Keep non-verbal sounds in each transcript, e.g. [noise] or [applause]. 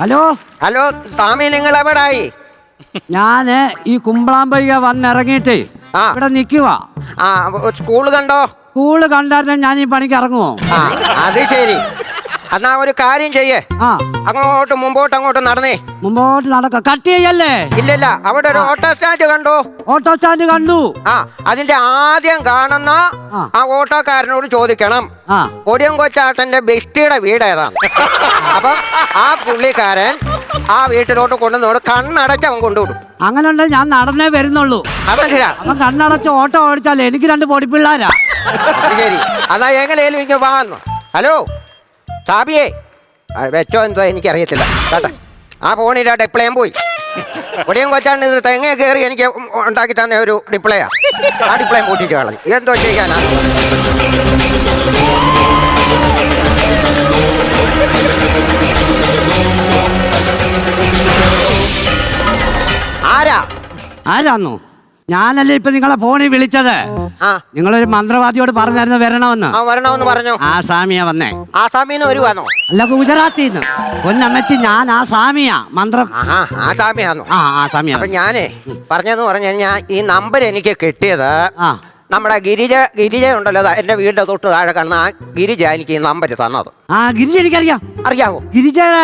Hello? Hello സ്വാമി നിങ്ങൾ എവിടായി ഞാൻ ഈ കുമ്പളാമ്പയ്യ വന്നിറങ്ങിയിട്ട് ആ. ഇവിടെ നിക്കുക ആ സ്കൂൾ കണ്ടോ? സ്കൂൾ കണ്ടായിരുന്നെ ഞാൻ ഈ പണിക്ക് ഇറങ്ങുമോ ആ അത് ശരി. എന്നാ ഒരു കാര്യം ചെയ്യേ. ആ. അങ്ങോട്ട് മുമ്പോട്ട് അങ്ങോട്ട് നടന്നേ. മുമ്പോട്ട് നടക്ക. കട്ട് ചെയ്യല്ലേ? ഇല്ലില്ല അവിടെ ഒരു ഓട്ടോ സ്റ്റാൻഡ് കണ്ടോ? ഓട്ടോ സ്റ്റാൻഡ് കണ്ടു. ആ അതിന്റെ ആദ്യം കാണുന്ന ആ. ആ ഓട്ടോക്കാരനോട് ചോദിക്കണം. ആ. ഒടിയം കൊച്ചാട്ടന്റെ ബെസ്റ്റിയുടെ വീട് ഏതാണ്? [laughs] അപ്പൊ ആ പുള്ളിക്കാരൻ ആ വീട്ടിലോട്ട് കൊണ്ടുവന്നോട് കണ്ണടച്ച് അവൻ കൊണ്ടുവിടും. അങ്ങനെ ഉണ്ടെങ്കിൽ ഞാൻ നടന്നേ വരുന്നുള്ളൂ. അതല്ല അവൻ കണ്ണടച്ച് ഓട്ടോ ഓടിച്ചാലേ എനിക്ക് രണ്ട് പൊടിപ്പിള്ളാരാ അത് ശരി. അതാ എങ്ങനെയാലും ഇങ്ങനെ വാങ്ങുന്നു ഹലോ? ആ, വെച്ചോ എന്തോ എനിക്കറിയത്തില്ല. കേട്ടോ ആ ഫോണിന്റെ ഡിപ്ലേയും പോയി. ഒടിയും കൊച്ചാണ് ഇത് തെങ്ങ കയറി എനിക്ക് ഉണ്ടാക്കി തന്ന ഒരു ഡിപ്ലേയാ ആ. ഡിപ്ലേയും കൂട്ടിയിട്ട് കളഞ്ഞു. എന്തോ ചെയ്യാനാ? ആരാ? ആരാന്നോ? ഞാനല്ലേ ഇപ്പൊ നിങ്ങളെ ഫോണിൽ വിളിച്ചത്? ആ. നിങ്ങളൊരു മന്ത്രവാദിയോട് പറഞ്ഞായിരുന്നു വരണമെന്ന്. ആ വരണമെന്ന് പറഞ്ഞു. ആ സാമിയാ വന്നേ. ആ ആസാമീന്ന് വരുവാണോ അല്ല ഗുജറാത്തി പൊന്നമ്മച്ചി ഞാൻ ആ സാമിയാ മന്ത്രം. ആഹാ ആ സാമിയാന്നു ആ ആ അപ്പൊ ഞാനേ പറഞ്ഞു പറഞ്ഞു ഞാൻ ഈ നമ്പർ എനിക്ക് കിട്ടിയത് ആ. നമ്മുടെ ഗിരിജ ഗിരിജ ഉണ്ടല്ലോ ദാ എന്റെ വീടിന്റെ തൊട്ട് താഴെ കാണുന്ന ആ ഗിരിജ എനിക്ക് ഈ നമ്പർ തന്നത്. ആ ഗിരിജ എനിക്കറിയാം. അറിയാമോ ഗിരിജയുടെ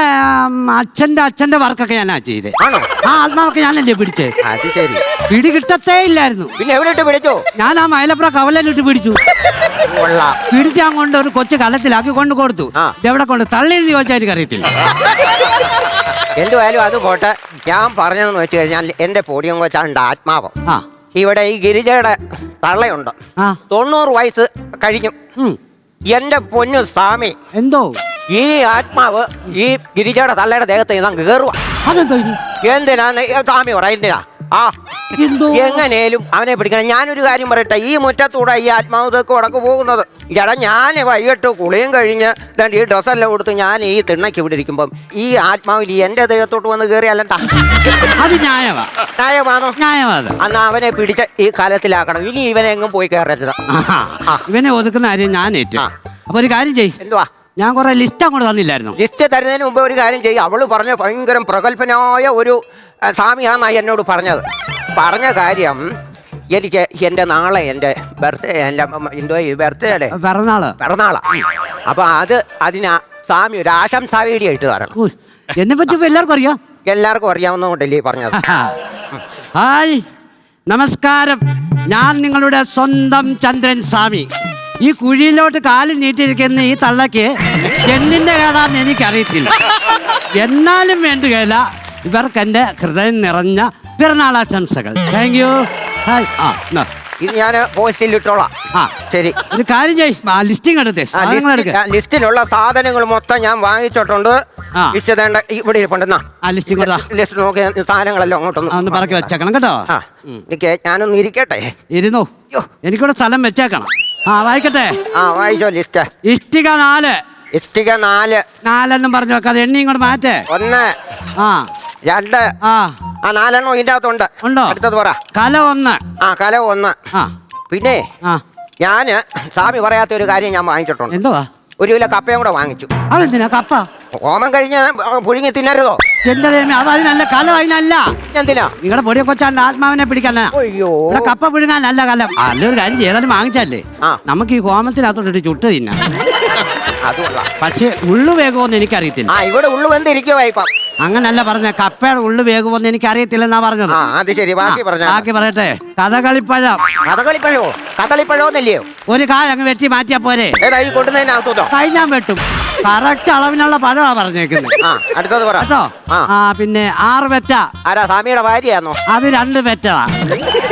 അച്ഛന്റെ അച്ഛന്റെ വർക്കൊക്കെ ഞാനാ ചെയ്തേ. ആണോ? ആ ആത്മാവൊക്കെ ഞാനല്ലേ പിടിച്ചേ? അത് ശരി. പിടി കിട്ടത്തേ ഇല്ലായിരുന്നു. പിന്നെ എവിടെ ഇട്ട് പിടിച്ചു? ഞാൻ ആ മൈലപ്പുറ കവലയിലിട്ട് പിടിച്ചു. കൊള്ളാം. പിടിച്ചാൻ കൊണ്ട് ഒരു കൊച്ചു കലത്തിലാക്കി കൊണ്ട് കൊടുത്തു. ആ. എവിടെ കൊണ്ട്? തള്ളിയെന്ന് ചോദിച്ചാൽ എനിക്കറിയത്തില്ല. എന്തുവായാലും അത് പോട്ടെ. ഞാൻ പറഞ്ഞതെന്ന് വെച്ച് കഴിഞ്ഞാൽ എന്റെ പൊടിയും കൊച്ചാണ്ട് ആത്മാവ്. ആ. ഇവിടെ ഈ ഗിരിജയുടെ തള്ളയുണ്ട്. ആ. തൊണ്ണൂറ് വയസ്സ് കഴിഞ്ഞു. ഉം. എന്റെ പൊന്നു സ്വാമി എന്തോ? ഈ ആത്മാവ് ഈ ഗിരിജയുടെ തള്ളയുടെ ദേഹത്ത് ഇതാ കയറുക അതെന്തോ ഇത്? എന്തിനാന്ന് ഈ സ്വാമി പറ എന്തിനാ? ആ. എങ്ങനെയും അവനെ പിടിക്കണം. ഞാനൊരു കാര്യം പറയട്ടെ. ഈ മുറ്റത്തൂടെ ഈ ആത്മാവ് ഉടക്ക് പോകുന്നത്. ചേട്ടാ ഞാൻ വൈകിട്ട് കുളിയും കഴിഞ്ഞ് ഈ ഡ്രസ്സെല്ലാം കൊടുത്ത് ഞാൻ ഈ തിണ്ണയ്ക്ക് ഇവിടെ ഇരിക്കുമ്പം ഈ ആത്മാവിൽ എന്റെ ദേഹത്തോട്ട് വന്ന് കയറി അല്ല ന്യായമാണോ? അന്ന് അവനെ പിടിച്ച ഈ കാലത്തിലാക്കണം. ഇനി ഇവനെ എങ്ങും പോയി കയറരുത്. ഇവനെ ഒതുക്കുന്ന കാര്യം ഞാൻ ഏറ്റു. അപ്പൊ ഒരു കാര്യം ചെയ്യും. എന്തുവാ? ഞാൻ കുറെ ലിസ്റ്റ് അങ്ങോട്ട് തന്നില്ലായിരുന്നു. ലിസ്റ്റ് തരുന്നതിന് മുമ്പ് ഒരു കാര്യം ചെയ്യും. അവൾ പറഞ്ഞ ഭയങ്കര പ്രഗത്ഭനായ ഒരു ആ, സ്വാമിയാന്നാ എന്നോട് പറഞ്ഞത്. പറഞ്ഞ കാര്യം എനിക്ക് എന്റെ നാളെ എന്റെ ബർത്ത്ഡേ എന്റെ എന്തോ ബർത്ത്ഡേ അല്ലേ? പിറന്നാൾ. പിറന്നാളാ. അപ്പൊ അത് അതിന് സ്വാമി ഒരു ആശംസാ വീഡിയോ ഇട്ട് തരണം. എന്നെ പറ്റി എല്ലാവർക്കും അറിയാം? എല്ലാവർക്കും അറിയാവുന്നതുകൊണ്ടല്ലേ ഈ പറഞ്ഞത്. ഹായ് നമസ്കാരം. ഞാൻ നിങ്ങളുടെ സ്വന്തം ചന്ദ്രൻ സ്വാമി. ഈ കുഴിയിലോട്ട് കാൽ നീട്ടിയിരിക്കുന്ന ഈ തള്ളക്ക് എന്തിന്റെ കേടാന്ന് എനിക്കറിയത്തില്ല. എന്നാലും വേണ്ടുകയില്ല ഇവർക്ക് എന്റെ ഹൃദയം നിറഞ്ഞ പിറന്നാളാശംസകൾ. താങ്ക് യു ഹായ് ആ എന്നാ. ഇത് ഞാൻ പോസ്റ്റിൽ ഇട്ടോളാം. ആ. ശരി. ഒരു കാര്യം ചെയ് ആ ലിസ്റ്റിംഗ് എടുത്തേ. ആ, സാധനങ്ങൾ ലിസ്റ്റിൽ- എടുക്ക. ആ, ലിസ്റ്റിലുള്ള സാധനങ്ങൾ മൊത്തം ഞാൻ വാങ്ങിച്ചിട്ടുണ്ട്. ആ. ലിസ്റ്റ് തേണ്ട ഇവിടെ ഇരിപ്പുണ്ടെന്നാ ആ ലിസ്റ്റിംഗ് കൊടുത്താ. ലിസ്റ്റ് നോക്കി സാധനങ്ങളെല്ലാം ആ, ഒന്ന് അങ്ങോട്ടൊന്ന് പറക്കി വെച്ചേക്കണം കേട്ടോ. ആ എനിക്ക് ഞാനൊന്ന് ഇരിക്കട്ടെ. ഇരുന്നു. യ്യോ. എനിക്കൂടെ സ്ഥലം വെച്ചേക്കണം. ആ വായിക്കട്ടെ. ആ വായിച്ചോ ലിസ്റ്റ്. ഇഷ്ടിക നാല്. ഇഷ്ടിക നാല്. നാലെന്നും പറഞ്ഞു വെക്കാതെ എണ്ണി ഇങ്ങോട്ട് മാറ്റേ. ഒന്ന്. ആ. രണ്ട്. ആ. ആ നാലെണ്ണം ഇതിന്റെ അകത്തുണ്ട്. ഉണ്ടോ? അടുത്തത് പറ. കല ഒന്ന്. ആ കല ഒന്ന്. ആ. പിന്നെ ആ. ഞാൻ സ്വാമി പറയാത്ത ഒരു കാര്യം ഞാൻ വാങ്ങിച്ചിട്ടുണ്ട്. എന്തുവാ? ഒരു കിലോ കപ്പയും കൂടെ വാങ്ങിച്ചു. അതെന്തിനാ കപ്പ? ഓമം കഴിഞ്ഞ് പുഴുങ്ങി തിന്നരുതോ? എന്താ ദൈവമേ, അത് അതിനല്ല കലം അതിനല്ല. എന്തിനാ? നിങ്ങളുടെ പൊടിയെ കൊച്ചാണ്ട് ആത്മാവിനെ പിടിക്കാനാ. അയ്യോ. ഇവിടെ കപ്പ പുഴുങ്ങാനല്ല കലം. നല്ലൊരു കാര്യം ചെയ്താലും വാങ്ങിച്ചല്ലേ? ആ. നമുക്ക് ഈ കോമത്തിനകത്തോട്ടിട്ട് ചുട്ട് തിന്നാം. അതുകൊള്ളാം. പക്ഷെ ഉള്ളു വേഗമൊന്നും എനിക്കറിയത്തില്ല. ആ ഇവിടെ ഉള്ളു വെന്തിരിക്കുവാ ഇപ്പം. അങ്ങനല്ല പറഞ്ഞ കപ്പയുടെ ഉള്ളു എനിക്ക് അറിയത്തില്ലെന്നാ പറഞ്ഞത്. ആ അത് ശരി ബാക്കി പറഞ്ഞു ബാക്കി പറയട്ടെ. കഥകളിപ്പഴം. കഥകളിപ്പഴോ കഥളിപ്പഴോന്നല്ലയോ ഒരു കായ അങ്ങ് വെട്ടി മാറ്റിയാ പോരെ. കഴിഞ്ഞാൻ കൈ ഞാൻ വെട്ടും. കറക്റ്റ് അളവിനുള്ള പഴമാ പറഞ്ഞേക്കുന്നത്. ആ അടുത്തത് പറ. കേട്ടോ? ആ. ആ പിന്നെ ആറ് വെറ്റ. ആരാ സ്വാമിയുടെ ഭാര്യയാണോ അത് രണ്ട് വെറ്റതാ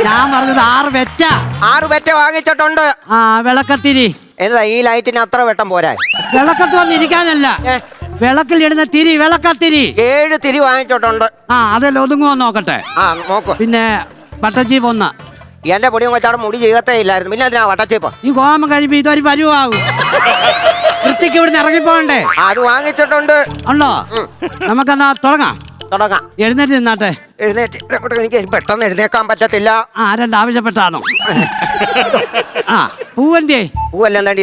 ഞാൻ പറഞ്ഞത് ആറ് വെറ്റ. ആറ് വെറ്റ വാങ്ങിച്ചിട്ടുണ്ട്. ആ വിളക്കത്തിരി. എന്താ ഈ ലൈറ്റിന് അത്ര വെട്ടം പോരാ? വിളക്കത്ത് വന്നിരിക്കാനല്ല ഏ? വിളക്കിലിടുന്ന തിരി വിളക്കത്തിരി. ഏഴ് തിരി വാങ്ങിച്ചിട്ടുണ്ട്. ആ അതല്ല ഒതുങ്ങുമോ നോക്കട്ടെ? ആ നോക്കൂ. പിന്നെ ബട്ടജീപ്പ് ഒന്ന്. എന്റെ പൊടിയും കൊച്ചാടെ മുടി ചെയ്യത്തേ ഇല്ലായിരുന്നു പിന്നെ അതിനാ വട്ടച്ചേപ്പ്? ഈ ഗോമം കഴിയുമ്പോ ഇതൊരു പരുവാകും വൃത്തിക്ക് ഇവിടുന്ന് ഇറങ്ങിപ്പോണ്ടേ അത് വാങ്ങിച്ചിട്ടുണ്ട്. ഉണ്ടോ? നമുക്കെന്നാ തുടങ്ങാം. തുടങ്ങാം. എഴുന്നേറ്റ് നിന്നാട്ടെ. എഴുന്നേറ്റ്. എനിക്ക് പെട്ടെന്ന് എഴുന്നേക്കാൻ പറ്റത്തില്ല. ആ ആരണ്ട് ആവശ്യപ്പെട്ടാണോ? [laughs] ആ പൂവെല്ലാം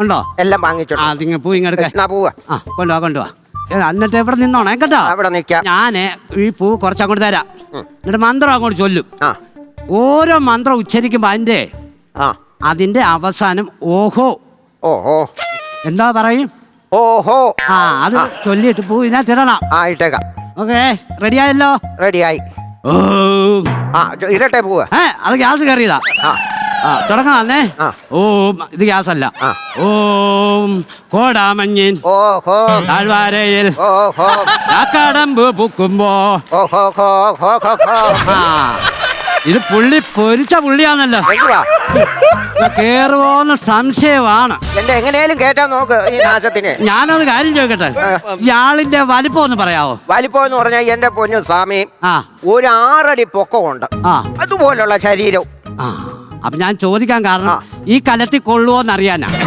ഉണ്ടോ? എല്ലാം ആ പൂ ഇങ്ങെടുക്ക എന്നാ പൂവ? ആ കൊണ്ടുവാ കൊണ്ടുവാ. ഏ, എന്നിട്ട് ഇവിടെ നിന്നോണേ കേട്ടോ? അവിടെ നിൽക്കാം. ഞാൻ ഈ പൂ കുറച്ചങ്ങോട്ട് തരാം. ഉം. എന്നിട്ട് മന്ത്രം അങ്ങോട്ട് ചൊല്ലും. ആ. ഓരോ മന്ത്രം ഉച്ചരിക്കുമ്പോ അതിന്റെ ആ. അതിന്റെ അവസാനം ഓഹോ. ഓഹോ. എന്താ പറയും? ഓഹോ. ആ അത് ചൊല്ലിട്ട് പൂ ഇതിനകത്ത് ഇടണം. ആ ഇട്ടേക്കാം. ഓക്കെ റെഡിയായല്ലോ? റെഡിയായി. ഓ. ആ ഇടട്ടെ പോവാ. ഏ അത് ഗ്യാസ് കയറിയതാ. ആ. ആ തുടങ്ങാന്നേ ഓ ഇത് ഗ്യാസ് അല്ല ഓം കോടാമഞ്ഞിൻ. താഴ്വാരയിൽ. കാക്കടമ്പ് പൂക്കുമ്പോ. ഇത് പുള്ളി പൊരിച്ച പുള്ളിയാന്നല്ലോ എന്തുവാ? കേറുവോന്ന് സംശയമാണ്. എന്റെ എങ്ങനെയാലും കേറ്റാൻ നോക്ക് ഈ നാശത്തിന്. ഞാനത് കാര്യം ചോദിക്കട്ടെ? ഇയാളിന്റെ വലിപ്പം ഒന്ന് പറയാവോ? വലിപ്പം എന്ന് പറഞ്ഞാൽ എന്റെ പൊന്നു സ്വാമി ഒരു ആറടി പൊക്കമുണ്ട്. അതുപോലുള്ള ശരീരം. ആ. അപ്പൊ ഞാൻ ചോദിക്കാൻ കാരണം ഈ കലത്തിൽ കൊള്ളുവോന്ന് [laughs]